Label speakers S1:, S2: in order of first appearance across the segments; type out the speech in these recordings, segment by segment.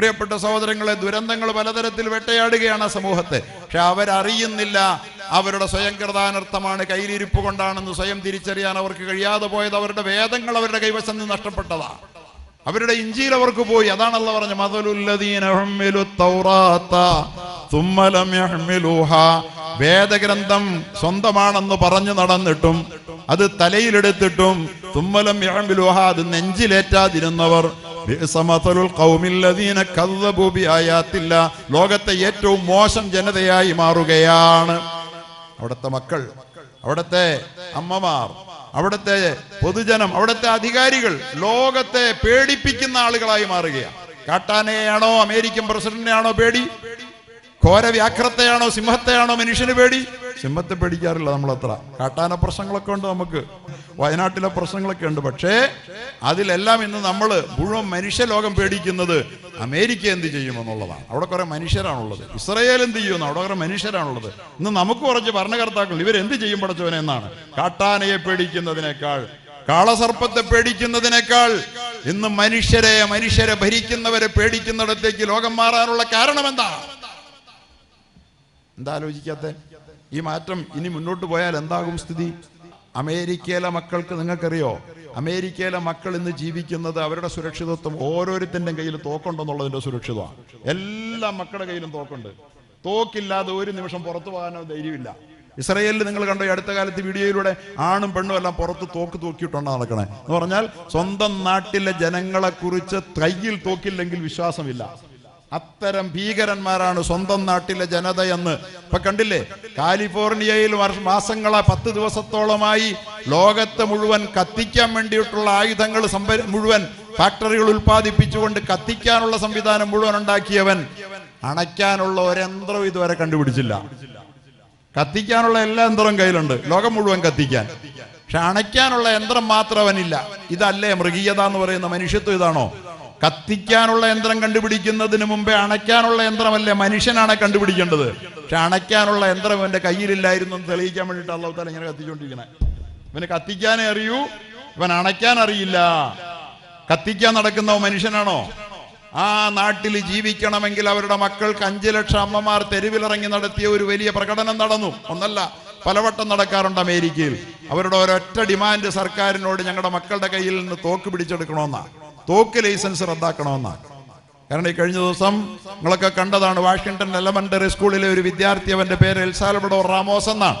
S1: പ്രിയപ്പെട്ട സഹോദരങ്ങളെ ദുരന്തങ്ങൾ പലതരത്തിൽ വെട്ടയാടുകയാണ് ആ സമൂഹത്തെ. പക്ഷെ അവരറിയുന്നില്ല അവരുടെ സ്വയം കൃതാനർത്ഥമാണ് കയ്യിലിരിപ്പ് കൊണ്ടാണെന്ന് സ്വയം തിരിച്ചറിയാൻ അവർക്ക് കഴിയാതെ പോയത്. അവരുടെ വേദങ്ങൾ അവരുടെ കൈവശം നിന്ന് നഷ്ടപ്പെട്ടതാ അവരുടെ ഇഞ്ചിയിൽ അവർക്ക് പോയി. അതാണല്ലോ പറഞ്ഞ. വേദഗ്രന്ഥം സ്വന്തമാണെന്ന് പറഞ്ഞു നടന്നിട്ടും അത് തലയിലെടുത്തിട്ടും തുമ്മലം അത് നെഞ്ചിലേറ്റാതിരുന്നവർ ലോകത്തെ ഏറ്റവും മോശം ജനതയായി മാറുകയാണ്. അവിടുത്തെ മക്കൾ അവിടുത്തെ അമ്മമാർ അവിടുത്തെ പൊതുജനം അവിടുത്തെ അധികാരികൾ ലോകത്തെ പേടിപ്പിക്കുന്ന ആളുകളായി മാറുകയാണ്. കാട്ടാനയാണോ അമേരിക്കൻ പ്രസിഡന്റിനെയാണോ പേടി? ഘോര വ്യാഘ്രത്തെയാണോ സിംഹത്തെയാണോ മനുഷ്യന് പേടി? സിംഹത്തെ പേടിക്കാറില്ല നമ്മളത്ര. കാട്ടാന പ്രശ്നങ്ങളൊക്കെ ഉണ്ട് നമുക്ക്. വയനാട്ടിലെ പ്രശ്നങ്ങളൊക്കെ ഉണ്ട്. പക്ഷേ അതിലെല്ലാം ഇന്ന് നമ്മൾ മുഴുവൻ മനുഷ്യലോകം പേടിക്കുന്നത് അമേരിക്ക എന്ത് ചെയ്യുമെന്നുള്ളതാണ്. അവിടെ കുറെ മനുഷ്യരാണുള്ളത്. ഇസ്രയേൽ എന്ത് ചെയ്യുമെന്ന് അവിടെ കുറെ മനുഷ്യരാണുള്ളത്. ഇന്ന് നമുക്ക് കുറച്ച് ഭരണകർത്താക്കൾ ഇവരെന്ത് ചെയ്യും പഠിച്ചവനെ എന്നാണ്. കാട്ടാനയെ പേടിക്കുന്നതിനേക്കാൾ കാളസർപ്പത്തെ പേടിക്കുന്നതിനേക്കാൾ ഇന്ന് മനുഷ്യരെ മനുഷ്യരെ ഭരിക്കുന്നവരെ പേടിക്കുന്നിടത്തേക്ക് ലോകം മാറാനുള്ള കാരണം എന്താ എന്താ ആലോചിക്കാത്ത? ഈ മാറ്റം ഇനി മുന്നോട്ട് പോയാൽ എന്താകും സ്ഥിതി? അമേരിക്കയിലെ മക്കൾക്ക് നിങ്ങൾക്കറിയോ? അമേരിക്കയിലെ മക്കൾ ഇന്ന് ജീവിക്കുന്നത് അവരുടെ സുരക്ഷിതത്വം ഓരോരുത്തരുടെ കയ്യിൽ തോക്കുണ്ടെന്നുള്ളതിന്റെ സുരക്ഷിതമാണ്. എല്ലാ മക്കളുടെ കയ്യിലും തോക്കുണ്ട്. തോക്കില്ലാതെ ഒരു നിമിഷം പുറത്തു പോകാനോ ധൈര്യമില്ല. ഇസ്രയേലിൽ നിങ്ങൾ കണ്ടോ ഈ അടുത്ത കാലത്ത് വീഡിയോയിലൂടെ ആണും പെണ്ണും എല്ലാം പുറത്ത് തോക്ക് തൂക്കിയിട്ടുണ്ട് നടക്കണേ. എന്ന് പറഞ്ഞാൽ സ്വന്തം നാട്ടിലെ ജനങ്ങളെ കുറിച്ച് കയ്യിൽ തോക്കില്ലെങ്കിൽ വിശ്വാസമില്ല. അത്തരം ഭീകരന്മാരാണ് സ്വന്തം നാട്ടിലെ ജനതയെന്ന്. ഇപ്പൊ കണ്ടില്ലേ? കാലിഫോർണിയയിൽ മാസങ്ങളെ പത്ത് ദിവസത്തോളമായി ലോകത്തെ മുഴുവൻ കത്തിക്കാൻ വേണ്ടിയിട്ടുള്ള ആയുധങ്ങൾ മുഴുവൻ ഫാക്ടറികൾ ഉൽപ്പാദിപ്പിച്ചുകൊണ്ട് കത്തിക്കാനുള്ള സംവിധാനം മുഴുവൻ ഉണ്ടാക്കിയവൻ അണയ്ക്കാനുള്ള യന്ത്രം ഇതുവരെ കണ്ടുപിടിച്ചില്ല. കത്തിക്കാനുള്ള എല്ലാ യന്ത്രവും കയ്യിലുണ്ട്. ലോകം മുഴുവൻ കത്തിക്കാൻ. പക്ഷെ അണയ്ക്കാനുള്ള യന്ത്രം മാത്രം അവനില്ല. ഇതല്ലേ മൃഗീയത എന്ന് പറയുന്ന മനുഷ്യത്വം ഇതാണോ? കത്തിക്കാനുള്ള യന്ത്രം കണ്ടുപിടിക്കുന്നതിന് മുമ്പേ അണയ്ക്കാനുള്ള യന്ത്രമല്ലേ? മനുഷ്യനാണ് കണ്ടുപിടിക്കേണ്ടത്. പക്ഷെ അണയ്ക്കാനുള്ള യന്ത്രം ഇവന്റെ കയ്യിലില്ലായിരുന്നു എന്ന് തെളിയിക്കാൻ വേണ്ടിയിട്ട് അള്ളാഹു താല ഇങ്ങനെ കത്തിച്ചുകൊണ്ടിരിക്കണേ ഇവന് കത്തിക്കാനേ അറിയൂ ഇവൻ അണയ്ക്കാൻ അറിയില്ല. കത്തിക്കാൻ നടക്കുന്ന മനുഷ്യനാണോ? ആ നാട്ടിൽ ജീവിക്കണമെങ്കിൽ അവരുടെ മക്കൾക്ക് അഞ്ചു ലക്ഷം അമ്മമാർ തെരുവിലിറങ്ങി നടത്തിയ ഒരു വലിയ പ്രകടനം നടന്നു. ഒന്നല്ല പലവട്ടം നടക്കാറുണ്ട് അമേരിക്കയിൽ. അവരുടെ ഒരൊറ്റ ഡിമാൻഡ് സർക്കാരിനോട് ഞങ്ങളുടെ മക്കളുടെ കയ്യിൽ നിന്ന് തോക്ക് പിടിച്ചെടുക്കണമെന്നാ. തോക്ക് ലൈസൻസ് റദ്ദാക്കണമെന്നാണ്. കാരണം ഈ കഴിഞ്ഞ ദിവസം നിങ്ങളൊക്കെ കണ്ടതാണ് വാഷിംഗ്ടൺ എലമെന്ററി സ്കൂളിലെ ഒരു വിദ്യാർത്ഥി അവന്റെ പേര് എൽസാലബഡോ റാമോസ് എന്നാണ്.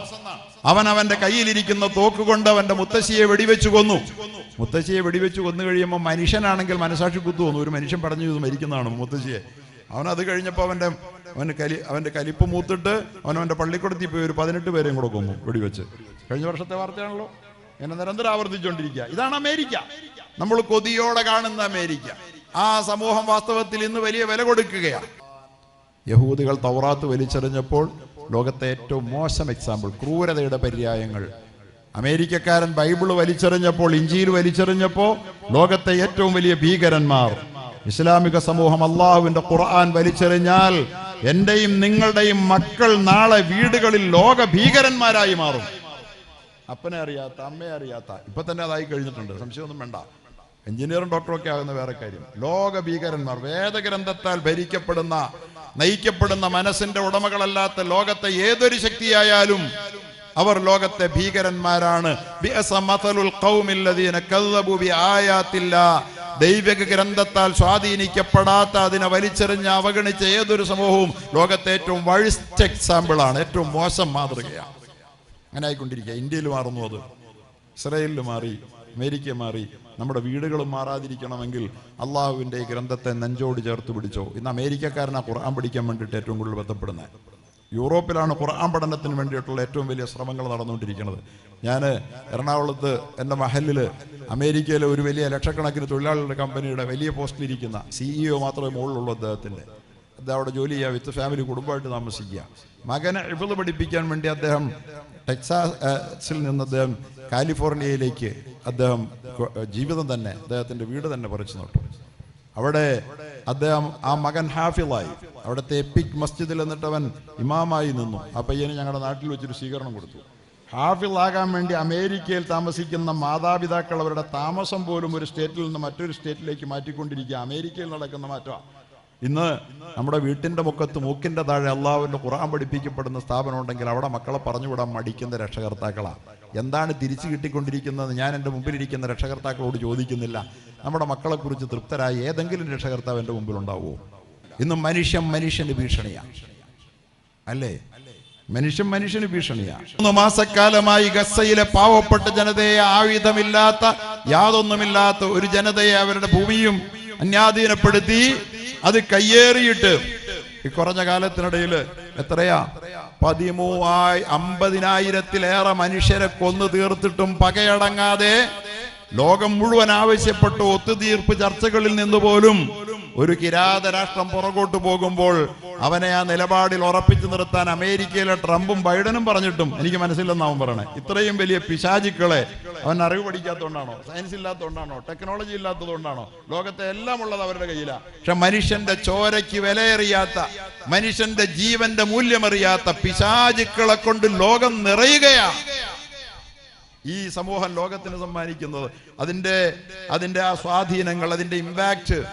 S1: അവൻ അവന്റെ കയ്യിലിരിക്കുന്ന തോക്ക് കൊണ്ട് അവന്റെ മുത്തശ്ശിയെ വെടിവെച്ചു കൊന്നു. മുത്തശ്ശിയെ വെടിവെച്ചു കൊന്നു കഴിയുമ്പോൾ മനുഷ്യനാണെങ്കിൽ മനസാക്ഷി കുത്തു വന്നു ഒരു മനുഷ്യൻ പടഞ്ഞു ചെയ്തു മരിക്കുന്നതാണ് മുത്തശ്ശിയെ. അവൻ അത് കഴിഞ്ഞപ്പോൾ അവന്റെ അവന് കലി അവന്റെ കലിപ്പ് മൂത്തിട്ട് അവൻ അവന്റെ പള്ളിക്കൂടത്തിൽ പോയി ഒരു പതിനെട്ട് പേരെയും കൂടെ കൊന്നു വെടിവെച്ച്. കഴിഞ്ഞ വർഷത്തെ വാർത്തയാണല്ലോ. എന്നെ നിരന്തരം ആവർത്തിച്ചുകൊണ്ടിരിക്കുക. ഇതാണ് അമേരിക്ക. നമ്മൾ കൊതിയോടെ കാണുന്ന അമേരിക്ക. ആ സമൂഹം വാസ്തവത്തിൽ ഇന്ന് വലിയ വില കൊടുക്കുകയാണ്. യഹൂദികൾ തൗറാത്ത് വലിച്ചെറിഞ്ഞപ്പോൾ ലോകത്തെ ഏറ്റവും മോശം എക്സാമ്പിൾ ക്രൂരതയുടെ പര്യായങ്ങൾ. അമേരിക്കക്കാരൻ ബൈബിൾ വലിച്ചെറിഞ്ഞപ്പോൾ ഇഞ്ചിയിൽ വലിച്ചെറിഞ്ഞപ്പോൾ ലോകത്തെ ഏറ്റവും വലിയ ഭീകരന്മാർ. ഇസ്ലാമിക സമൂഹം അള്ളാഹുവിന്റെ ഖുർആൻ വലിച്ചെറിഞ്ഞാൽ എന്റെയും നിങ്ങളുടെയും മക്കൾ നാളെ വീടുകളിൽ ലോക ഭീകരന്മാരായി മാറും. അപ്പനെ അറിയാത്ത അമ്മയെ അറിയാത്ത ഇപ്പൊ തന്നെ അതായി കഴിഞ്ഞിട്ടുണ്ട് സംശയമൊന്നും വേണ്ട. എഞ്ചിനീയറും ഡോക്ടറും ഒക്കെ ആകുന്ന വേറെ കാര്യം. ലോക ഭീകരന്മാർ വേദഗ്രന്ഥത്താൽ ഭരിക്കപ്പെടുന്ന നയിക്കപ്പെടുന്ന മനസ്സിന്റെ ഉടമകളല്ലാത്ത ലോകത്തെ ഏതൊരു ശക്തിയായാലും അവർ ലോകത്തെ ഭീകരന്മാരാണ്. ദൈവിക ഗ്രന്ഥത്താൽ സ്വാധീനിക്കപ്പെടാത്ത അതിനെ വലിച്ചെറിഞ്ഞ് അവഗണിച്ച ഏതൊരു സമൂഹവും ലോകത്തെ ഏറ്റവും വഴിസ്റ്റ് എക്സാമ്പിൾ ആണ് ഏറ്റവും മോശം മാതൃകയാണ്. അങ്ങനെ ആയിക്കൊണ്ടിരിക്കുക ഇന്ത്യയിൽ മാറുന്നു അത്. ഇസ്രയേലിൽ മാറി. അമേരിക്ക മാറി. നമ്മുടെ വീടുകളും മാറാതിരിക്കണമെങ്കിൽ അള്ളാഹുവിന്റെ ഗ്രന്ഥത്തെ നെഞ്ചോട് ചേർത്ത് പിടിച്ചോ. ഇന്ന് അമേരിക്കക്കാരനാ ഖുർആൻ പഠിക്കാൻ വേണ്ടിയിട്ട് ഏറ്റവും കൂടുതൽ ബന്ധപ്പെടുന്നത്. യൂറോപ്പിലാണ് ഖുർആൻ പഠനത്തിന് വേണ്ടിയിട്ടുള്ള ഏറ്റവും വലിയ ശ്രമങ്ങൾ നടന്നുകൊണ്ടിരിക്കുന്നത്. ഞാൻ എറണാകുളത്ത് എന്റെ മഹലിൽ അമേരിക്കയിലെ ഒരു വലിയ ലക്ഷക്കണക്കിന് തൊഴിലാളികളുടെ കമ്പനിയുടെ വലിയ പോസ്റ്റിലിരിക്കുന്ന സിഇഒ മാത്രമേ മുകളിലുള്ളൂ അദ്ദേഹത്തിന്റെ. അദ്ദേഹം അവിടെ ജോലി ചെയ്യുക വിത്ത് ഫാമിലി കുടുംബമായിട്ട് താമസിക്കുക. മകനെ ഇവൾ പഠിപ്പിക്കാൻ വേണ്ടി അദ്ദേഹം ടെക്സാസിൽ നിന്ന് അദ്ദേഹം കാലിഫോർണിയയിലേക്ക് അദ്ദേഹം ജീവിതം തന്നെ അദ്ദേഹത്തിന്റെ വീട് തന്നെ പറിച്ചു നട്ടു. അവിടെ അദ്ദേഹം ആ മകൻ ഹാഫിളായി. അവിടുത്തെ എപ്പിക് മസ്ജിദിൽ എന്നിട്ട് അവൻ ഇമാമായി നിന്നു. ആ പയ്യന് ഞങ്ങളുടെ നാട്ടിൽ വെച്ചൊരു സ്വീകരണം കൊടുത്തു. ഹാഫിളാകാൻ വേണ്ടി അമേരിക്കയിൽ താമസിക്കുന്ന മാതാപിതാക്കൾ അവരുടെ താമസം പോലും ഒരു സ്റ്റേറ്റിൽ നിന്ന് മറ്റൊരു സ്റ്റേറ്റിലേക്ക് മാറ്റിക്കൊണ്ടിരിക്കുക. അമേരിക്കയിൽ നടക്കുന്ന മാറ്റമാണ് ഇന്ന് നമ്മുടെ വീട്ടിന്റെ മുഖത്ത് മൂക്കിന്റെ താഴെ അള്ളാഹുവിന്റെ ഖുറാൻ പഠിപ്പിക്കപ്പെടുന്ന സ്ഥാപനം ഉണ്ടെങ്കിൽ അവിടെ മക്കളെ പറഞ്ഞുവിടാൻ മടിക്കുന്ന രക്ഷകർത്താക്കളാണ് എന്താണ് തിരിച്ചു കിട്ടിക്കൊണ്ടിരിക്കുന്നത്? ഞാൻ എന്റെ മുമ്പിലിരിക്കുന്ന രക്ഷകർത്താക്കളോട് ചോദിക്കുന്നില്ല. നമ്മുടെ മക്കളെക്കുറിച്ച് തൃപ്തരായ ഏതെങ്കിലും രക്ഷകർത്താവ് എന്റെ മുമ്പിൽ ഉണ്ടാവുമോ ഇന്ന് മനുഷ്യൻ മനുഷ്യന് ഭീഷണിയാണ് അല്ലേ? മനുഷ്യൻ മനുഷ്യന് ഭീഷണിയാണ് മൂന്ന് മാസക്കാലമായി ഗസയിലെ പാവപ്പെട്ട ജനതയെ ആയുധമില്ലാത്ത യാതൊന്നുമില്ലാത്ത ഒരു ജനതയെ അവരുടെ ഭൂമിയും അന്യാധീനപ്പെടുത്തി അത് കയ്യേറിയിട്ട്. ഈ കുറഞ്ഞ കാലത്തിനിടയിൽ എത്രയാ? പതിമൂവായി അമ്പതിനായിരത്തിലേറെ മനുഷ്യരെ കൊന്നു തീർത്തിട്ടും പകയടങ്ങാതെ ലോകം മുഴുവൻ ആവശ്യപ്പെട്ട ഒത്തുതീർപ്പ് ചർച്ചകളിൽ നിന്ന് പോലും ഒരു കിരാത രാഷ്ട്രം പുറകോട്ട് പോകുമ്പോൾ അവനെ ആ നിലപാടിൽ ഉറപ്പിച്ചു നിർത്താൻ അമേരിക്കയിലെ ട്രംപും ബൈഡനും പറഞ്ഞിട്ടും എനിക്ക് മനസ്സിലെന്ന് അവൻ പറയണേ. ഇത്രയും വലിയ പിശാചിക്കളെ അവൻ അറിവ് പഠിക്കാത്തതുകൊണ്ടാണോ? സയൻസ് ഇല്ലാത്തതുകൊണ്ടാണോ? ടെക്നോളജി ഇല്ലാത്തതുകൊണ്ടാണോ? ലോകത്തെ എല്ലാം ഉള്ളത് അവരുടെ കയ്യിലാണ് പക്ഷെ മനുഷ്യന്റെ ചോരയ്ക്ക് വിലയറിയാത്ത മനുഷ്യന്റെ ജീവന്റെ മൂല്യമറിയാത്ത പിശാചുക്കളെ കൊണ്ട് ലോകം നിറയുകയാണ് ഈ സമൂഹം ലോകത്തിന് സമ്മാനിക്കുന്നത്. അതിന്റെ അതിന്റെ ആ സ്വാധീനങ്ങൾ അതിന്റെ ഇമ്പാക്റ്റ്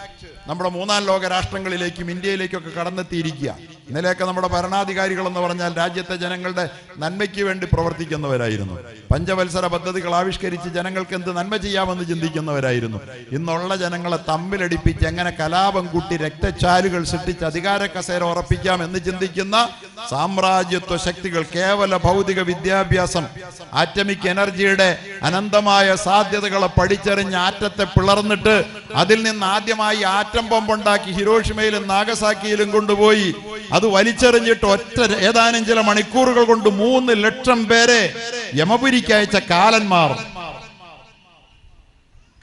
S1: നമ്മുടെ മൂന്നാം ലോക രാഷ്ട്രങ്ങളിലേക്കും ഇന്ത്യയിലേക്കൊക്കെ കടന്നെത്തിയിരിക്കുക ഇന്നലെയൊക്കെ നമ്മുടെ ഭരണാധികാരികൾ എന്ന് പറഞ്ഞാൽ രാജ്യത്തെ ജനങ്ങളുടെ നന്മയ്ക്ക് വേണ്ടി പ്രവർത്തിക്കുന്നവരായിരുന്നു. പഞ്ചവത്സര പദ്ധതികൾ ആവിഷ്കരിച്ച് ജനങ്ങൾക്ക് എന്ത് നന്മ ചെയ്യാമെന്ന് ചിന്തിക്കുന്നവരായിരുന്നു. ഇന്നുള്ള ജനങ്ങളെ തമ്മിലടിപ്പിച്ച് എങ്ങനെ കലാപം കൂട്ടി രക്തച്ചാലുകൾ സൃഷ്ടിച്ച് അധികാര കസേര ഉറപ്പിക്കാം എന്ന് ചിന്തിക്കുന്ന സാമ്രാജ്യത്വ ശക്തികൾ കേവല ഭൗതിക വിദ്യാഭ്യാസം ആറ്റമിക് എനർജിയുടെ അനന്തമായ സാധ്യതകളെ പഠിച്ചറിഞ്ഞ് ആറ്റത്തെ പിളർന്നിട്ട് അതിൽ നിന്ന് ആദ്യമായി ആറ്റം ബോംബുണ്ടാക്കി ഹിരോഷിമയിലും നാഗസാക്കിയിലും കൊണ്ടുപോയി. അത് വലിച്ചെറിഞ്ഞിട്ട് ഒറ്റ ഏതാനും ചില മണിക്കൂറുകൾ കൊണ്ട് മൂന്ന് ലക്ഷം പേരെ യമപുരിക്ക് അയച്ച കാലന്മാർ.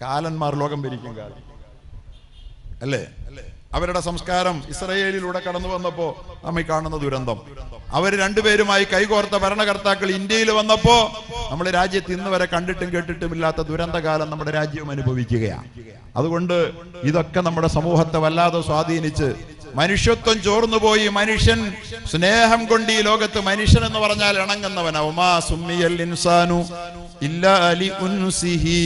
S1: കാലന്മാർ ലോകം ഭരിക്കും കാലം. അല്ലേ? അവരുടെ സംസ്കാരം ഇസ്രയേലിലൂടെ കടന്നു വന്നപ്പോ നമ്മൾ കാണുന്ന ദുരന്തം. അവർ രണ്ടുപേരുമായി കൈകോർത്ത ഭരണകർത്താക്കൾ ഇന്ത്യയിൽ വന്നപ്പോ നമ്മുടെ രാജ്യത്ത് ഇന്ന് വരെ കണ്ടിട്ടും കേട്ടിട്ടും ഇല്ലാത്ത ദുരന്തകാലം നമ്മുടെ രാജ്യവും അനുഭവിക്കുകയാണ്. അതുകൊണ്ട് ഇതൊക്കെ നമ്മുടെ സമൂഹത്തെ വല്ലാതെ സ്വാധീനിച്ച് മനുഷ്യത്വം ചോർന്നുപോയി മനുഷ്യൻ സ്നേഹം കൊണ്ട് ഈ ലോകത്ത് മനുഷ്യൻ എന്ന് പറഞ്ഞാൽ ഇണങ്ങുന്നവൻ ഉമാ ഇൻസാനു ഇല്ലാ അലി ഉൻസിഹി.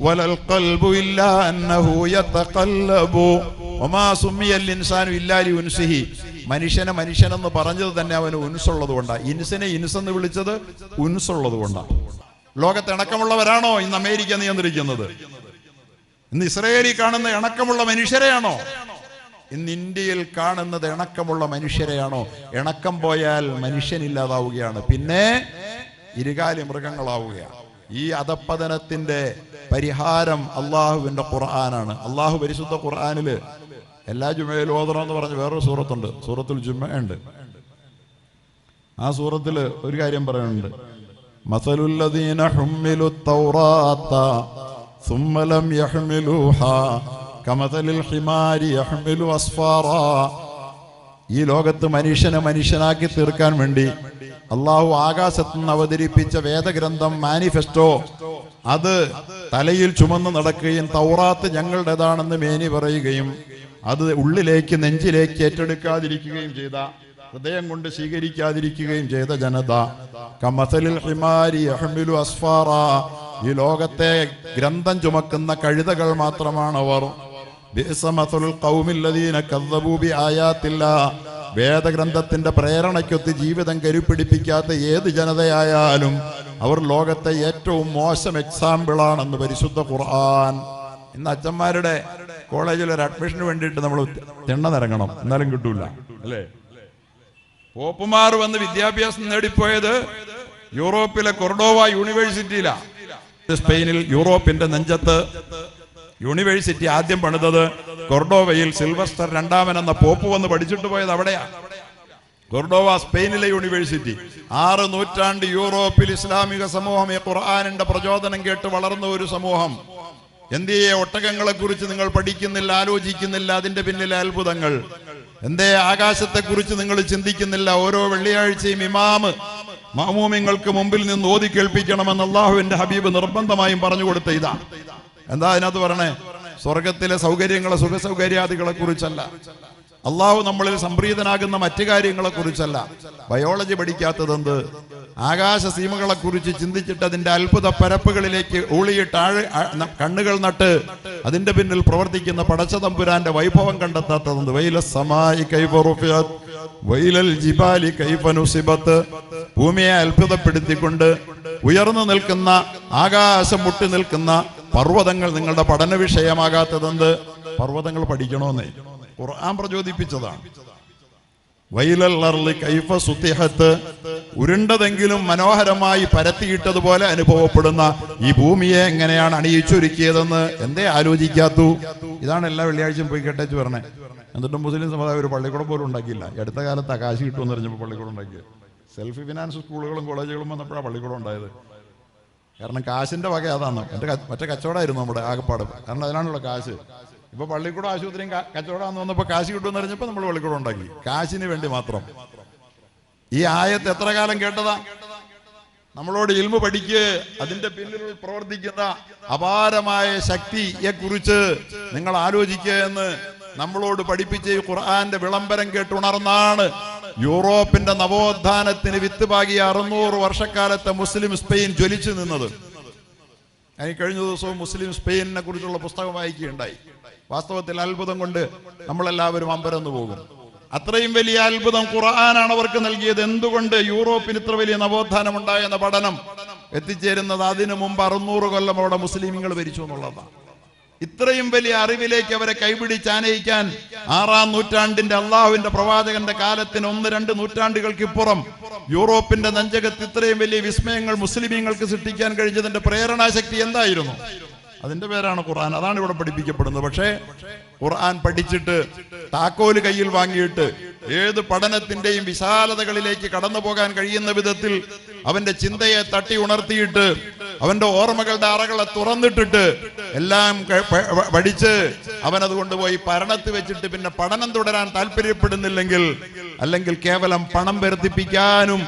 S1: വലൽ ഖൽബു ഇല്ലാ അന്നഹു യതഖല്ലബു. ഇൻസാനു ഉൻസിഹി. മനുഷ്യനെ മനുഷ്യനെന്ന് പറഞ്ഞത് തന്നെ അവന് ഉൻസുള്ളത് കൊണ്ടാണ് ഇൻസിനെ ഇൻസെന്ന് വിളിച്ചത് ഉൻസുള്ളത് കൊണ്ടാണ് ലോകത്ത് ഇണക്കമുള്ളവരാണോ ഇന്ന് അമേരിക്ക നിയന്ത്രിക്കുന്നത്? ഇന്ന് ഇസ്രയേലിൽ കാണുന്ന ഇണക്കമുള്ള മനുഷ്യരെയാണോ? ഇന്ന് ഇന്ത്യയിൽ കാണുന്നത് ഇണക്കമുള്ള മനുഷ്യരെയാണോ? ഇണക്കം പോയാൽ മനുഷ്യനില്ലാതാവുകയാണ്. പിന്നെ ഇരുകാലി മൃഗങ്ങളാവുകയാണ്. ഈ അധപ്പതനത്തിന്റെ പരിഹാരം അള്ളാഹുവിന്റെ ഖുർആനാണ്. അള്ളാഹു പരിശുദ്ധ ഖുർആാനിൽ എല്ലാ ജുമയിലും ഓതണം എന്ന് പറഞ്ഞ വേറൊരു സൂറത്തുണ്ട്. സൂറത്തിൽ ജുമ ഉണ്ട്. ആ സൂറത്തിൽ ഒരു കാര്യം പറയുന്നുണ്ട്. മസലുല്ലദീന ഹുമ്മിലു തൗറാത്ത സുമ്മലം യഹ്മിലുഹാ കമതലിൽ ഹിമാരി അഹ്മിലു അസ്ഫാറ. ഈ ലോകത്ത് മനുഷ്യനെ മനുഷ്യനാക്കി തീർക്കാൻ വേണ്ടി അള്ളാഹു ആകാശത്ത് നിന്ന് അവതരിപ്പിച്ച വേദഗ്രന്ഥം മാനിഫെസ്റ്റോ. അത് തലയിൽ ചുമന്ന് നടക്കുകയും തൗറാത്ത് ഞങ്ങളുടേതാണെന്ന് മേനി പറയുകയും അത് ഉള്ളിലേക്ക് നെഞ്ചിലേക്ക് ഏറ്റെടുക്കാതിരിക്കുകയും ചെയ്ത ഹൃദയം കൊണ്ട് സ്വീകരിക്കാതിരിക്കുകയും ചെയ്ത ജനത. കമസലിൽ ഹിമാരി അഹ്മിലു അസ്ഫാറ. ഈ ലോകത്തെ ഗ്രന്ഥം ചുമക്കുന്ന കഴുതകൾ മാത്രമാണ് അവർ. വേദഗ്രന്ഥത്തിന്റെ പ്രേരണയ്ക്കൊത്ത് ജീവിതം കരുപ്പിടിപ്പിക്കാത്ത ഏത് ജനതയായാലും അവർ ലോകത്തെ ഏറ്റവും മോശം എക്സാമ്പിളാണെന്ന് പരിശുദ്ധ ഖുർആൻ. ഇന്ന് അച്ഛന്മാരുടെ കോളേജിൽ ഒരു അഡ്മിഷന് വേണ്ടിയിട്ട് നമ്മൾ തിണ്ണ നിറങ്ങണം. എന്നാലും കിട്ടൂല. അല്ലേ? പോപ്പുമാർ വന്ന് വിദ്യാഭ്യാസം നേടിപ്പോയത് യൂറോപ്പിലെ കൊർഡോവ യൂണിവേഴ്സിറ്റിയിലാണ് സ്പെയിനിൽ യൂറോപ്പിന്റെ നെഞ്ചത്ത് യൂണിവേഴ്സിറ്റി ആദ്യം പണിതത് കൊർഡോവയിൽ സിൽവസ്റ്റർ രണ്ടാമൻ എന്ന പോപ്പ് വന്ന് പഠിച്ചിട്ട് പോയത് അവിടെയാണ് കൊർഡോവ സ്പെയിനിലെ യൂണിവേഴ്സിറ്റി. ആറ് നൂറ്റാണ്ട് യൂറോപ്പിൽ ഇസ്ലാമിക സമൂഹം ഈ ഖുർആാനിന്റെ പ്രചോദനം കേട്ട് വളർന്ന ഒരു സമൂഹം. എന്തേ ഒട്ടകങ്ങളെ കുറിച്ച് നിങ്ങൾ പഠിക്കുന്നില്ല ആലോചിക്കുന്നില്ല അതിന്റെ പിന്നിലെ അത്ഭുതങ്ങൾ. എന്തേ ആകാശത്തെ കുറിച്ച് നിങ്ങൾ ചിന്തിക്കുന്നില്ല ഓരോ വെള്ളിയാഴ്ചയും ഇമാമ് മാമൂമിങ്ങൾക്ക് മുമ്പിൽ നിന്ന് ഓതി കേൾപ്പിക്കണമെന്ന് അള്ളാഹുവിന്റെ ഹബീബ് നിർബന്ധമായും പറഞ്ഞു കൊടുത്ത ഇതാ. എന്താ അതിനകത്ത് പറയണേ? സ്വർഗത്തിലെ സൗകര്യങ്ങളെ സുഖ സൗകര്യാദികളെ കുറിച്ചല്ല അള്ളാഹു നമ്മളിൽ സംപ്രീതനാകുന്ന മറ്റു കാര്യങ്ങളെ കുറിച്ചല്ല ബയോളജി പഠിക്കാത്തത് എന്ത്? ആകാശ സീമകളെ കുറിച്ച് ചിന്തിച്ചിട്ട് അതിന്റെ അത്ഭുത പരപ്പുകളിലേക്ക് ഊളിയിട്ട് ആഴ കണ്ണുകൾ നട്ട് അതിന്റെ പിന്നിൽ പ്രവർത്തിക്കുന്ന പടച്ചതമ്പുരാന്റെ വൈഭവം കണ്ടെത്താത്തതെന്ത് വൈല സമായി കൈഫറുഫിയത് വൈലൽ ജിബാലി കൈഫനുസിബത്ത് ഭൂമിയെ അത്ഭുതപ്പെടുത്തിക്കൊണ്ട് ഉയർന്നു നിൽക്കുന്ന ആകാശം മുട്ടി നിൽക്കുന്ന പർവതങ്ങൾ നിങ്ങളുടെ പഠന വിഷയമാകാത്തതെന്ത്? പർവതങ്ങൾ പഠിക്കണമെന്നേ ഖുർആൻ പ്രചോദിപ്പിച്ചതാണ്. വൈലല്ലർലി കൈഫ സുത്തിഹത്ത്. ഉരുണ്ടതെങ്കിലും മനോഹരമായി പരത്തിയിട്ടതുപോലെ അനുഭവപ്പെടുന്ന ഈ ഭൂമിയെ എങ്ങനെയാണ് അണിയിച്ചൊരുക്കിയതെന്ന് എന്തേ ആലോചിക്കാത്തു? ഇതാണ് എല്ലാ വെള്ളിയാഴ്ചയും പോയി കേട്ടേച്ച് പറഞ്ഞേ. എന്നിട്ടും മുസ്ലിം സമുദായം ഒരു പള്ളിക്കൂടം പോലും ഉണ്ടാക്കിയില്ല. അടുത്ത കാലത്ത് കാശ് കിട്ടുമെന്ന് പറഞ്ഞപ്പോൾ പള്ളിക്കൂടം ഉണ്ടാക്കിയത്. സെൽഫ് ഫിനാൻസ് സ്കൂളുകളും കോളേജുകളും വന്നപ്പോഴാണ് പള്ളിക്കൂടം ഉണ്ടായത്. കാരണം കാശിന്റെ വക അതാണ്. ക- മറ്റേ കച്ചവടമായിരുന്നു നമ്മുടെ ആകപ്പാട്. കാരണം അതിനാണല്ലോ കാശ്. ഇപ്പൊ പള്ളിക്കൂടം ആശുപത്രിയും കച്ചവടമാണെന്ന് വന്നപ്പോൾ കാശ് കിട്ടുമെന്ന് അറിഞ്ഞപ്പോൾ നമ്മൾ പള്ളിക്കൂടം ഉണ്ടാക്കി. കാശിന് വേണ്ടി മാത്രം. ഈ ആയത്ത് എത്ര കാലം കേട്ടതാ? നമ്മളോട് ഇൽമ പഠിക്ക് അതിന്റെ പിന്നിൽ പ്രവർത്തിക്കുന്ന അപാരമായ ശക്തിയെ കുറിച്ച് നിങ്ങൾ ആലോചിക്കുക എന്ന് നമ്മളോട് പഠിപ്പിച്ച ഈ ഖുർആന്റെ വിളംബരം കേട്ടുണർന്നാണ് യൂറോപ്പിന്റെ നവോത്ഥാനത്തിന് വിത്ത് പാകിയ അറുന്നൂറ് വർഷക്കാലത്തെ മുസ്ലിം സ്പെയിൻ ജ്വലിച്ചു നിന്നത്. ഞാൻ കഴിഞ്ഞ ദിവസവും മുസ്ലിം സ്പെയിനിനെ കുറിച്ചുള്ള പുസ്തകം വായിക്കുകയുണ്ടായി. വാസ്തവത്തിൽ അത്ഭുതം കൊണ്ട് നമ്മളെല്ലാവരും അമ്പരന്ന് പോകും. അത്രയും വലിയ അത്ഭുതം ഖുർആനാണ് അവർക്ക് നൽകിയത്. എന്തുകൊണ്ട് യൂറോപ്പിന് ഇത്ര വലിയ നവോത്ഥാനം ഉണ്ടായെന്ന പഠനം എത്തിച്ചേരുന്നത്? അതിനു മുമ്പ് അറുന്നൂറ് കൊല്ലം അവിടെ മുസ്ലിമുകൾ ഭരിച്ചു എന്നുള്ളതാണ്. ഇത്രയും വലിയ അറിവിലേക്ക് അവരെ കൈപിടിച്ച് ആനയിക്കാൻ ആറാം നൂറ്റാണ്ടിന്റെ അള്ളാഹുവിന്റെ പ്രവാചകന്റെ കാലത്തിന് ഒന്ന് രണ്ട് നൂറ്റാണ്ടുകൾക്ക് ഇപ്പുറം യൂറോപ്പിന്റെ നഞ്ചകത്ത് ഇത്രയും വലിയ വിസ്മയങ്ങൾ മുസ്ലിമീങ്ങൾക്ക് സൃഷ്ടിക്കാൻ കഴിഞ്ഞതിന്റെ പ്രേരണാശക്തി എന്തായിരുന്നു? അതിന്റെ പേരാണ് ഖുർആൻ. അതാണ് ഇവിടെ പഠിപ്പിക്കപ്പെടുന്നത്. പക്ഷേ ഖുർആൻ പഠിച്ചിട്ട് താക്കോൽ കയ്യിൽ വാങ്ങിയിട്ട് ഏത് പഠനത്തിന്റെയും വിശാലതകളിലേക്ക് കടന്നു പോകാൻ കഴിയുന്ന വിധത്തിൽ അവന്റെ ചിന്തയെ തട്ടി ഉണർത്തിയിട്ട് അവന്റെ ഓർമ്മകളുടെ അറകളെ തുറന്നിട്ടിട്ട് എല്ലാം പഠിച്ച് അവൻ അത് കൊണ്ടുപോയി പരണത്ത് വെച്ചിട്ട് പിന്നെ പഠനം തുടരാൻ താല്പര്യപ്പെടുന്നില്ലെങ്കിൽ അല്ലെങ്കിൽ കേവലം പണം വർദ്ധിപ്പിക്കാനും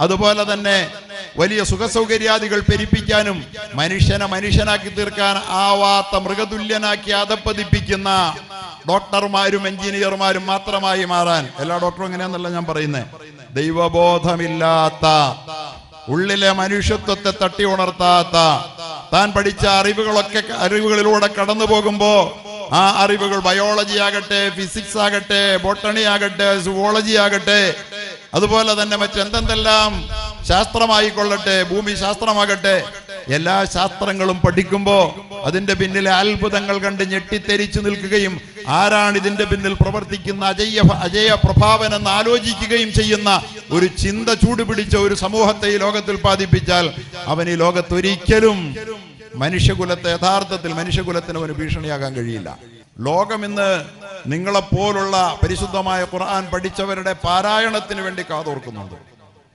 S1: അതുപോലെ തന്നെ വലിയ സുഖസൗകര്യാദികൾ പെരിപ്പിക്കാനും മനുഷ്യനെ മനുഷ്യനാക്കി തീർക്കാൻ ആവാത്ത മൃഗതുല്യനാക്കി അധപ്പതിപ്പിക്കുന്ന ഡോക്ടർമാരും എഞ്ചിനീയർമാരും മാത്രമായി മാറാൻ എല്ലാ ഡോക്ടറും എങ്ങനെയാന്നല്ല ഞാൻ പറയുന്നത് ദൈവബോധമില്ലാത്ത ഉള്ളിലെ മനുഷ്യത്വത്തെ തട്ടി ഉണർത്താത്ത താൻ പഠിച്ച അറിവുകളൊക്കെ അറിവുകളിലൂടെ കടന്നു പോകുമ്പോ ആ അറിവുകൾ ബയോളജി ആകട്ടെ ഫിസിക്സ് ആകട്ടെ ബോട്ടണി ആകട്ടെ സുവോളജി ആകട്ടെ അതുപോലെ തന്നെ മറ്റെന്തെന്തെല്ലാം ശാസ്ത്രമായിക്കൊള്ളട്ടെ ഭൂമി ശാസ്ത്രമാകട്ടെ എല്ലാ ശാസ്ത്രങ്ങളും പഠിക്കുമ്പോ അതിന്റെ പിന്നിലെ അത്ഭുതങ്ങൾ കണ്ട് ഞെട്ടിത്തെരിച്ചു നിൽക്കുകയും ആരാണ് ഇതിന്റെ പിന്നിൽ പ്രവർത്തിക്കുന്ന അജയ അജയ പ്രഭാവൻ എന്ന് ആലോചിക്കുകയും ചെയ്യുന്ന ഒരു ചിന്ത ചൂടുപിടിച്ച ഒരു സമൂഹത്തെ ഈ ലോകത്തിൽ ഉൽപ്പാദിപ്പിച്ചാൽ അവൻ ഈ ലോകത്തൊരിക്കലും മനുഷ്യകുലത്തെ യഥാർത്ഥത്തിൽ മനുഷ്യകുലത്തിന് അവന് ഭീഷണിയാകാൻ കഴിയില്ല. ലോകം ഇന്ന് നിങ്ങളെപ്പോലുള്ള പരിശുദ്ധമായ ഖുർആൻ പഠിച്ചവരുടെ പാരായണത്തിന് വേണ്ടി കാതോർക്കുന്നുണ്ട്.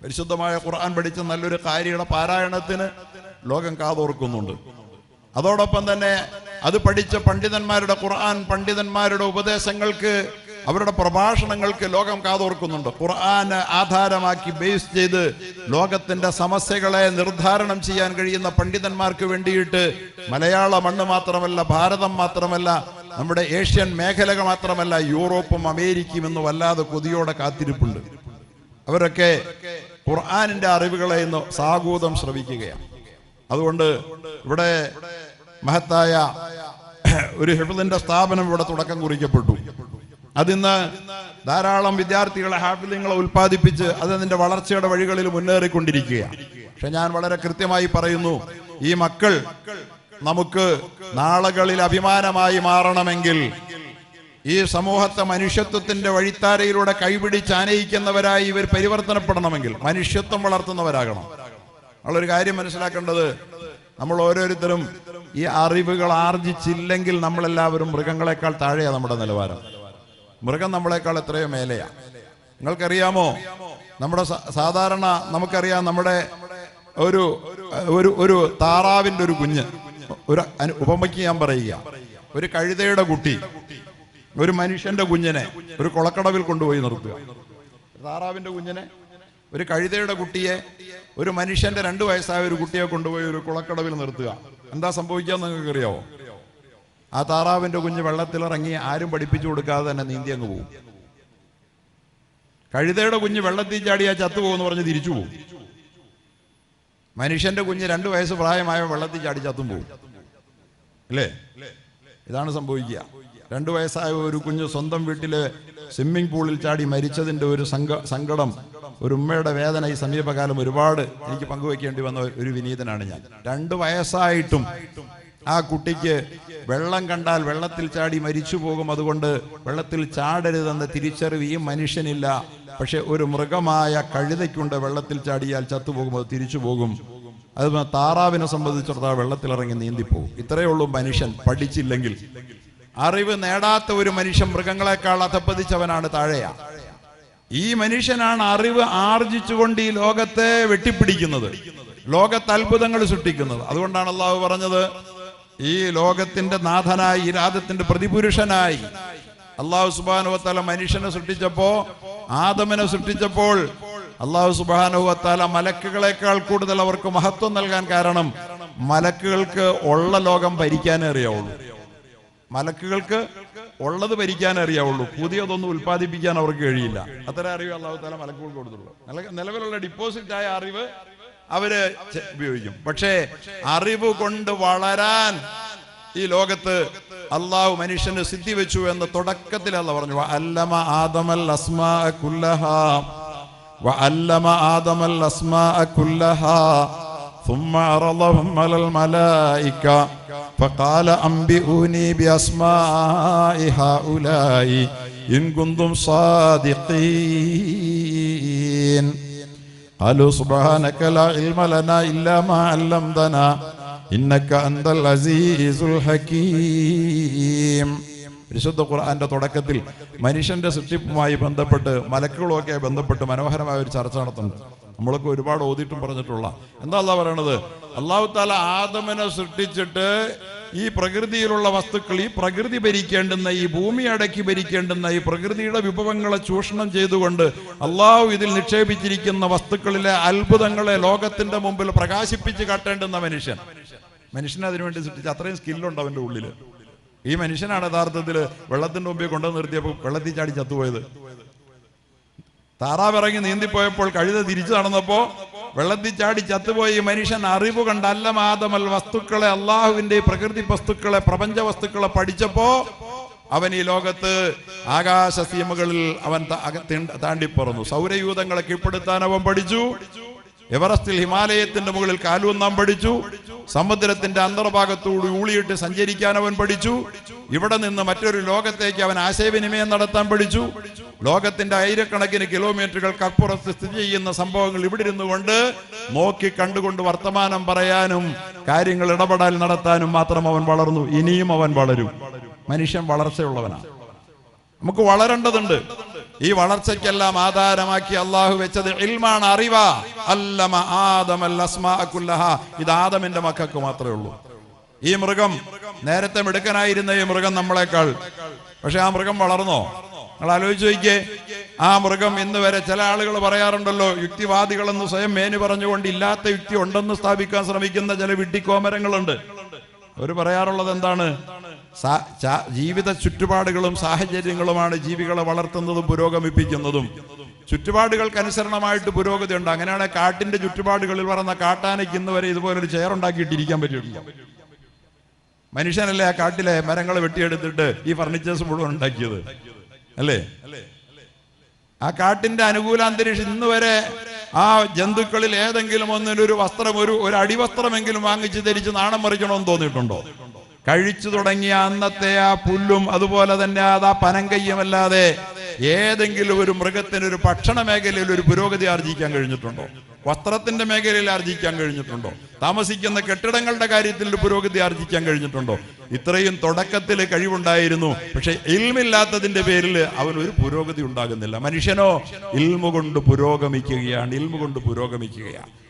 S1: പരിശുദ്ധമായ ഖുർആൻ പഠിച്ച നല്ലൊരു കാര്യയുടെ പാരായണത്തിന്. ലോകം കാതോർക്കുന്നുണ്ട്. അതോടൊപ്പം തന്നെ അത് പഠിച്ച പണ്ഡിതന്മാരുടെ ഖുർആൻ പണ്ഡിതന്മാരുടെ ഉപദേശങ്ങൾക്ക് അവരുടെ പ്രഭാഷണങ്ങൾക്ക് ലോകം കാതോർക്കുന്നുണ്ട്. ഖുർആൻ ആധാരമാക്കി ബേസ് ചെയ്ത് ലോകത്തിന്റെ സമസ്യകളെ നിർദ്ധാരണം ചെയ്യാൻ കഴിയുന്ന പണ്ഡിതന്മാർക്ക് വേണ്ടിയിട്ട് മലയാള മണ്ണ് മാത്രമല്ല ഭാരതം മാത്രമല്ല നമ്മുടെ ഏഷ്യൻ മേഖലകൾ മാത്രമല്ല യൂറോപ്പും അമേരിക്കയും എന്ന് വല്ലാതെ കൊതിയോടെ കാത്തിരിപ്പുണ്ട്. അവരൊക്കെ ഖുർആാനിന്റെ അറിവുകളെ ഇന്ന് സാഗൂതം ശ്രവിക്കുകയാണ്. അതുകൊണ്ട് ഇവിടെ മഹത്തായ ഒരു ഹിഫിലിന്റെ സ്ഥാപനം ഇവിടെ തുടക്കം കുറിക്കപ്പെട്ടു. അതിന്ന് ധാരാളം വിദ്യാർത്ഥികളെ ഹാഫിലിങ്ങളെ ഉൽപ്പാദിപ്പിച്ച് അത് അതിന്റെ വളർച്ചയുടെ വഴികളിൽ മുന്നേറിക്കൊണ്ടിരിക്കുക പക്ഷെ ഞാൻ വളരെ കൃത്യമായി പറയുന്നു ഈ മക്കൾ നമുക്ക് നാളുകളിൽ അഭിമാനമായി മാറണമെങ്കിൽ ഈ സമൂഹത്തെ മനുഷ്യത്വത്തിന്റെ വഴിത്താരയിലൂടെ കൈപിടിച്ച് ആനയിക്കുന്നവരായി ഇവർ പരിവർത്തനപ്പെടണമെങ്കിൽ മനുഷ്യത്വം വളർത്തുന്നവരാകണം. നമ്മളൊരു കാര്യം മനസ്സിലാക്കേണ്ടത് നമ്മൾ ഓരോരുത്തരും ഈ അറിവുകൾ ആർജിച്ചില്ലെങ്കിൽ നമ്മളെല്ലാവരും മൃഗങ്ങളെക്കാൾ താഴെയാണ് നമ്മുടെ നിലവാരം. മൃഗം നമ്മളെക്കാൾ എത്രയോ മേലെയാ. നിങ്ങൾക്കറിയാമോ? നമ്മുടെ സാധാരണ നമുക്കറിയാം നമ്മുടെ ഒരു ഒരു ഒരു താറാവിന്റെ ഒരു കുഞ്ഞ് ഒരു ഉപമയ്ക്ക് ഞാൻ പറയുക. ഒരു കഴുതയുടെ കുട്ടി ഒരു മനുഷ്യന്റെ കുഞ്ഞിനെ ഒരു കുളക്കടവിൽ കൊണ്ടുപോയി നിർത്തുക. താറാവിന്റെ കുഞ്ഞിനെ ഒരു കഴുതയുടെ കുട്ടിയെ ഒരു മനുഷ്യന്റെ രണ്ടു വയസ്സായ ഒരു കുട്ടിയെ കൊണ്ടുപോയി ഒരു കുളക്കടവിൽ നിർത്തുക. എന്താ സംഭവിക്കുക നിങ്ങൾക്ക് അറിയാവോ ആ താറാവിന്റെ കുഞ്ഞ് വെള്ളത്തിലിറങ്ങി ആരും പഠിപ്പിച്ചു കൊടുക്കാതെ തന്നെ നീന്തി അങ്ങ് പോകും കഴുതയുടെ കുഞ്ഞ് വെള്ളത്തിൽ ചാടിയാ ചത്തുപോകുമെന്ന് പറഞ്ഞ് തിരിച്ചു പോകും മനുഷ്യന്റെ കുഞ്ഞ് രണ്ട് വയസ്സ് പ്രായമായ വെള്ളത്തിൽ ചാടി ചത്തും പോകും അല്ലേ? ഇതാണ് സംഭവിക്കുക. രണ്ടു വയസ്സായ ഒരു കുഞ്ഞ് സ്വന്തം വീട്ടിൽ സ്വിമ്മിംഗ് പൂളിൽ ചാടി മരിച്ചതിന്റെ ഒരു സങ്ക സങ്കടം ഒരു ഉമ്മയുടെ വേദന ഈ സമീപകാലം ഒരുപാട് എനിക്ക് പങ്കുവെക്കേണ്ടി വന്ന ഒരു വിനീതനാണ് ഞാൻ. രണ്ട് വയസ്സായിട്ടും ആ കുട്ടിക്ക് വെള്ളം കണ്ടാൽ വെള്ളത്തിൽ ചാടി മരിച്ചു പോകും അതുകൊണ്ട് വെള്ളത്തിൽ ചാടരുതെന്ന തിരിച്ചറിവ് ഈ മനുഷ്യനില്ല. പക്ഷെ ഒരു മൃഗമായ കഴുതയ്ക്കുണ്ട് വെള്ളത്തിൽ ചാടിയാൽ ചത്തുപോകും അത് തിരിച്ചു പോകും. അത് താറാവിനെ സംബന്ധിച്ചിടത്തോളം വെള്ളത്തിലിറങ്ങി നീന്തിപ്പോകും. ഇത്രയേ ഉള്ളൂ മനുഷ്യൻ പഠിച്ചില്ലെങ്കിൽ. അറിവ് നേടാത്ത ഒരു മനുഷ്യൻ മൃഗങ്ങളെക്കാൾ അധപ്പതിച്ചവനാണ് താഴെയാ. ഈ മനുഷ്യനാണ് അറിവ് ആർജിച്ചുകൊണ്ട് ഈ ലോകത്തെ വെട്ടിപ്പിടിക്കുന്നത്. ലോകത്ത് അത്ഭുതങ്ങൾ സൃഷ്ടിക്കുന്നത്. അതുകൊണ്ടാണ് അള്ളാഹു പറഞ്ഞത് ഈ ലോകത്തിന്റെ നാഥനായി ഈ രാജത്തിന്റെ പ്രതിപുരുഷനായി അള്ളാഹു സുബാനുവത്താല മനുഷ്യനെ സൃഷ്ടിച്ചപ്പോ ആദമിനെ സൃഷ്ടിച്ചപ്പോൾ അള്ളാഹു സുബാനുവത്താല മലക്കുകളെക്കാൾ കൂടുതൽ അവർക്ക് മഹത്വം നൽകാൻ കാരണം മലക്കുകൾക്ക് ഉള്ള ലോകം ഭരിക്കാനേ അറിയാവുള്ളൂ. മലക്കുകൾക്ക് ഉള്ളത് ഭരിക്കാൻ അറിയാവുള്ളൂ പുതിയതൊന്നും ഉൽപ്പാദിപ്പിക്കാൻ അവർക്ക് കഴിയില്ല അത്ര അറിവ് അള്ളാഹു താല മലക്കുകൾക്ക് കൊടുത്തുള്ളൂ നില- നിലവിലുള്ള ഡിപ്പോസിറ്റ് ആയ അറിവ് അവര് ചെ- ഉപയോഗിക്കും പക്ഷേ അറിവ് കൊണ്ട് വളരാൻ ഈ ലോകത്ത് അള്ളാഹു മനുഷ്യന് സിദ്ധി വെച്ചു എന്ന് തുടക്കത്തിൽ അല്ല പറഞ്ഞു അല്ലമ ആദമൽ അസ്മാ കുല്ലഹ وعلم آدم الأسماء كلها ثم عرضهم على الملائكة فقال أنبئوني بأسماء هؤلاء إن كنتم صادقين قالوا سبحانك لا علم لنا إلا ما علمتنا إنك أنت العزيز الحكيم വിശുദ്ധ ഖുർആന്റെ തുടക്കത്തിൽ മനുഷ്യന്റെ സൃഷ്ടിപ്പുമായി ബന്ധപ്പെട്ട് മലക്കുകളുമൊക്കെ ബന്ധപ്പെട്ട് മനോഹരമായ ഒരു ചർച്ച നടത്തുന്നുണ്ട് നമ്മളൊക്കെ ഒരുപാട് ഓതിയിട്ടും പറഞ്ഞിട്ടുള്ള. എന്താ അല്ല പറയണത്? അള്ളാഹു താല ആദമനെ സൃഷ്ടിച്ചിട്ട് ഈ പ്രകൃതിയിലുള്ള വസ്തുക്കൾ ഈ പ്രകൃതി ഭരിക്കേണ്ടുന്ന ഈ ഭൂമി അടക്കി ഭരിക്കേണ്ടുന്ന ഈ പ്രകൃതിയുടെ വിഭവങ്ങളെ ചൂഷണം ചെയ്തുകൊണ്ട് അള്ളാഹു ഇതിൽ നിക്ഷേപിച്ചിരിക്കുന്ന വസ്തുക്കളിലെ അത്ഭുതങ്ങളെ ലോകത്തിന്റെ മുമ്പിൽ പ്രകാശിപ്പിച്ച് കാട്ടേണ്ടുന്ന മനുഷ്യൻ. മനുഷ്യനെ അതിനുവേണ്ടി സൃഷ്ടിച്ച അത്രയും സ്കില്ലുണ്ട് അവന്റെ ഉള്ളിൽ. ഈ മനുഷ്യനാണ് യഥാർത്ഥത്തിൽ വെള്ളത്തിന്റെ മുമ്പിൽ കൊണ്ടു നിർത്തിയപ്പോൾ വെള്ളത്തിൽ ചാടി ചത്തുപോയത്. താറാവിറങ്ങി നീന്തിപ്പോയപ്പോൾ കഴുത തിരിച്ചു നടന്നപ്പോ വെള്ളത്തിൽ ചാടി ചത്തുപോയി മനുഷ്യൻ അറിവ് കണ്ടല്ല മാതമൽ വസ്തുക്കളെ അള്ളാഹുവിന്റെ പ്രകൃതി വസ്തുക്കളെ പ്രപഞ്ച വസ്തുക്കളെ പഠിച്ചപ്പോ അവൻ ഈ ലോകത്ത് ആകാശ സീമകളിൽ അവൻ താണ്ടിപ്പറന്നു. സൗരയൂഥങ്ങളെ കീഴ്പ്പെടുത്താൻ അവൻ പഠിച്ചു. എവറസ്റ്റിൽ ഹിമാലയത്തിന്റെ മുകളിൽ കാലൂന്നാൻ പഠിച്ചു. സമുദ്രത്തിന്റെ അന്തർഭാഗത്തോട് ഊളിയിട്ട് സഞ്ചരിക്കാൻ അവൻ പഠിച്ചു. ഇവിടെ നിന്ന് മറ്റൊരു ലോകത്തേക്ക് അവൻ ആശയവിനിമയം നടത്താൻ പഠിച്ചു. ലോകത്തിന്റെ ആയിരക്കണക്കിന് കിലോമീറ്ററുകൾക്ക് അപ്പുറത്ത് സ്ഥിതി ചെയ്യുന്ന സംഭവങ്ങൾ ഇവിടെ ഇരുന്നു കൊണ്ട് നോക്കി കണ്ടുകൊണ്ട് വർത്തമാനം പറയാനും കാര്യങ്ങൾ ഇടപെടൽ നടത്താനും മാത്രം അവൻ വളർന്നു. ഇനിയും അവൻ വളരും. മനുഷ്യൻ വളർച്ചയുള്ളവനാണ്. നമുക്ക് വളരേണ്ടതുണ്ട്. ഈ വളർച്ചയ്ക്കെല്ലാം ആധാരമാക്കി അള്ളാഹു വെച്ചത് ഇൽമാണ് അറിവ. അല്ലമ ആദമ അസ്മാഅക്കുല്ലഹ ഇത് ആദമിന്റെ മക്കൾക്ക് മാത്രമേ ഉള്ളൂ. ഈ മൃഗം നേരത്തെ മിടുക്കനായിരുന്ന ഈ മൃഗം നമ്മളെക്കാൾ. പക്ഷെ ആ മൃഗം വളർന്നോ? നിങ്ങൾ ആലോചിച്ച് നോക്കിയേ ആ മൃഗം ഇന്ന് വരെ ചില ആളുകൾ പറയാറുണ്ടല്ലോ യുക്തിവാദികളെന്ന് സ്വയം മേനി പറഞ്ഞുകൊണ്ട് ഇല്ലാത്ത യുക്തി ഉണ്ടെന്ന് സ്ഥാപിക്കാൻ ശ്രമിക്കുന്ന ചില വിഡ്ഢിക്കോമരങ്ങളുണ്ട്. അവർ പറയാറുള്ളത് എന്താണ്? ജീവിത ചുറ്റുപാടുകളും സാഹചര്യങ്ങളുമാണ് ജീവികളെ വളർത്തുന്നതും പുരോഗമിപ്പിക്കുന്നതും. ചുറ്റുപാടുകൾക്ക് അനുസരണമായിട്ട് പുരോഗതി ഉണ്ട് അങ്ങനെയാണ് കാട്ടിന്റെ ചുറ്റുപാടുകളിൽ പറഞ്ഞ കാട്ടാനയ്ക്ക് ഇന്ന് വരെ ഇതുപോലെ ഒരു ചെയർ ഉണ്ടാക്കിയിട്ടിരിക്കാൻ പറ്റിയിട്ടില്ല. മനുഷ്യനല്ലേ ആ കാട്ടിലെ മരങ്ങൾ വെട്ടിയെടുത്തിട്ട് ഈ ഫർണിച്ചേഴ്സ് മുഴുവൻ ഉണ്ടാക്കിയത്? അല്ലേ? ആ കാട്ടിന്റെ അനുകൂല അന്തരീക്ഷം ഇന്ന് വരെ ആ ജന്തുക്കളിൽ ഏതെങ്കിലും ഒന്നിനൊരു വസ്ത്രം ഒരു ഒരു അടിവസ്ത്രമെങ്കിലും വാങ്ങിച്ച് ധരിച്ച് നാണം മറിക്കണമെന്ന് തോന്നിയിട്ടുണ്ടോ? കഴിച്ചു തുടങ്ങിയ അന്നത്തെ ആ പുല്ലും അതുപോലെ തന്നെ അത് ആ പനങ്കയ്യമല്ലാതെ ഏതെങ്കിലും ഒരു മൃഗത്തിന് ഒരു ഭക്ഷണ മേഖലയിൽ ഒരു പുരോഗതി ആർജിക്കാൻ കഴിഞ്ഞിട്ടുണ്ടോ? വസ്ത്രത്തിന്റെ മേഖലയിൽ ആർജിക്കാൻ കഴിഞ്ഞിട്ടുണ്ടോ? താമസിക്കുന്ന കെട്ടിടങ്ങളുടെ കാര്യത്തിൽ ഒരു പുരോഗതി ആർജിക്കാൻ കഴിഞ്ഞിട്ടുണ്ടോ? ഇത്രയും തുടക്കത്തിൽ കഴിവുണ്ടായിരുന്നു. പക്ഷെ ഇൽമില്ലാത്തതിന്റെ പേരിൽ അവൻ ഒരു പുരോഗതി ഉണ്ടാകുന്നില്ല. മനുഷ്യനോ ഇൽമു കൊണ്ട് പുരോഗമിക്കുകയാണ്. ഇൽമു കൊണ്ട് പുരോഗമിക്കുകയാണ്.